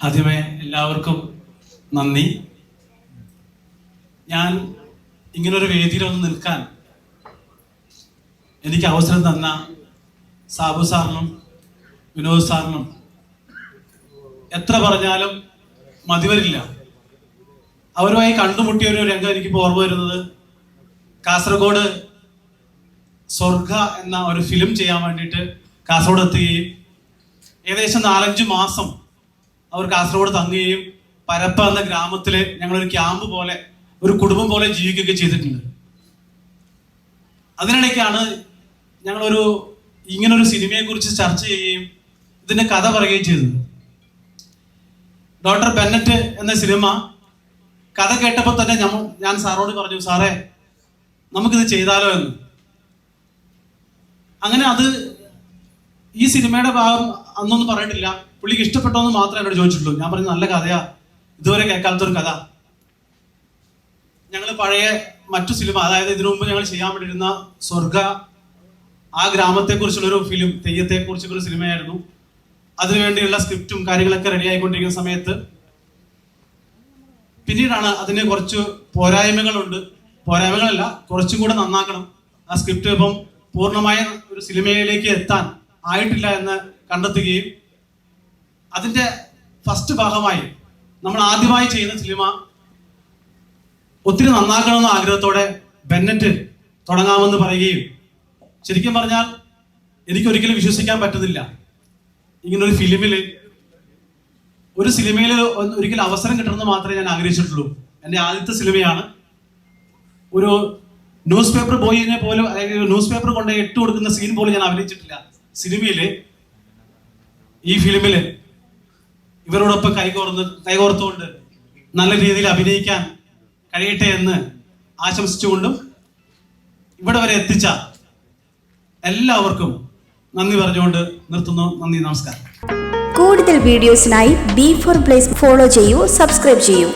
ആദ്യമേ എല്ലാവർക്കും നന്ദി. ഞാൻ ഇങ്ങനൊരു വേദിയിൽ ഒന്ന് നിൽക്കാൻ എനിക്ക് അവസരം തന്ന സാബു സാറിനും വിനോദ് സാറിനും എത്ര പറഞ്ഞാലും മതിവരില്ല അവരുമായി കണ്ടുമുട്ടിയ ഒരു രംഗം എനിക്ക് ഓർമ്മ വരുന്നത് കാസർഗോഡ് സ്വർഗ എന്ന ഒരു ഫിലിം ചെയ്യാൻ വേണ്ടിയിട്ട് കാസർഗോഡ് എത്തുകയും ഏകദേശം നാലഞ്ച് മാസം അവർ കാസർഗോഡ് തങ്ങുകയും പരപ്പ എന്ന ഗ്രാമത്തിൽ ഞങ്ങളൊരു ക്യാമ്പ് പോലെ ഒരു കുടുംബം പോലെ ജീവിക്കുകയൊക്കെ ചെയ്തിട്ടുണ്ട്. അതിനിടയ്ക്കാണ് ഞങ്ങളൊരു ഇങ്ങനൊരു സിനിമയെ കുറിച്ച് ചർച്ച ചെയ്യുകയും ഇതിന്റെ കഥ പറയുകയും ചെയ്തത്. ഡോക്ടർ ബെന്നറ്റ് എന്ന സിനിമ കഥ കേട്ടപ്പോൾ തന്നെ ഞാൻ സാറോട് പറഞ്ഞു സാറേ നമുക്കിത് ചെയ്താലോ എന്ന്. അങ്ങനെ അത് ഈ സിനിമയുടെ ഭാഗം അന്നൊന്നും പറഞ്ഞിട്ടില്ല പുള്ളിക്ക് ഇഷ്ടപ്പെട്ടോന്ന് മാത്രമേ എന്നോട് ചോദിച്ചിട്ടുള്ളൂ. ഞാൻ പറഞ്ഞ നല്ല കഥയാ. ഇതുവരെ കേൾക്കാത്തൊരു കഥ. ഞങ്ങൾ പഴയ മറ്റു സിനിമ അതായത് ഇതിനു മുമ്പ് ഞങ്ങൾ ചെയ്യാൻ വേണ്ടിയിരുന്ന സ്വർഗ ആ ഗ്രാമത്തെ കുറിച്ചുള്ള ഒരു ഫിലിം തെയ്യത്തെ കുറിച്ചുള്ള ഒരു സിനിമയായിരുന്നു അതിനുവേണ്ടിയുള്ള സ്ക്രിപ്റ്റും കാര്യങ്ങളൊക്കെ റെഡി ആയിക്കൊണ്ടിരിക്കുന്ന സമയത്ത് പിന്നീടാണ് അതിന് കുറച്ച് പോരായ്മകളുണ്ട്. പോരായ്മകളല്ല കുറച്ചും കൂടെ നന്നാക്കണം. ആ സ്ക്രിപ്റ്റ് ഇപ്പം പൂർണമായ ഒരു സിനിമയിലേക്ക് എത്താൻ ആയിട്ടില്ല എന്ന് കണ്ടെത്തുകയും അതിന്റെ ഫസ്റ്റ് ഭാഗമായി നമ്മൾ ആദ്യമായി ചെയ്യുന്ന സിനിമ ഒത്തിരി നന്നാക്കണമെന്ന ആഗ്രഹത്തോടെ ബെന്നറ്റ് തുടങ്ങാമെന്ന് പറയുകയും ശരിക്കും പറഞ്ഞാൽ എനിക്കൊരിക്കലും വിശ്വസിക്കാൻ പറ്റുന്നില്ല. ഇങ്ങനൊരു ഫിലിമിൽ ഒരു സിനിമയിൽ ഒരിക്കലും അവസരം കിട്ടണമെന്ന് മാത്രമേ ഞാൻ ആഗ്രഹിച്ചിട്ടുള്ളൂ. എന്റെ ആദ്യത്തെ സിനിമയാണ് ഒരു ന്യൂസ് പേപ്പർ ബോയിനെ പോലും അല്ലെങ്കിൽ ന്യൂസ് പേപ്പർ കൊണ്ട് ഇട്ട് കൊടുക്കുന്ന സീൻ പോലും ഞാൻ അഭിനയിച്ചിട്ടില്ല. സിനിമയിൽ ഈ ഫിലിമിൽ ഇവരോടൊപ്പം കൈകോർന്ന് കൈകോർത്തുകൊണ്ട് നല്ല രീതിയിൽ അഭിനയിക്കാൻ കഴിയട്ടെ എന്ന് ആശംസിച്ചുകൊണ്ടും ഇവിടെ വരെ എത്തിച്ച എല്ലാവർക്കും നന്ദി പറഞ്ഞുകൊണ്ട് നിർത്തുന്നു. നന്ദി നമസ്കാരം. കൂടുതൽ വീഡിയോസിനായി ബി ഫോർ പ്ലേസ് ഫോളോ ചെയ്യൂ സബ്സ്ക്രൈബ് ചെയ്യൂ.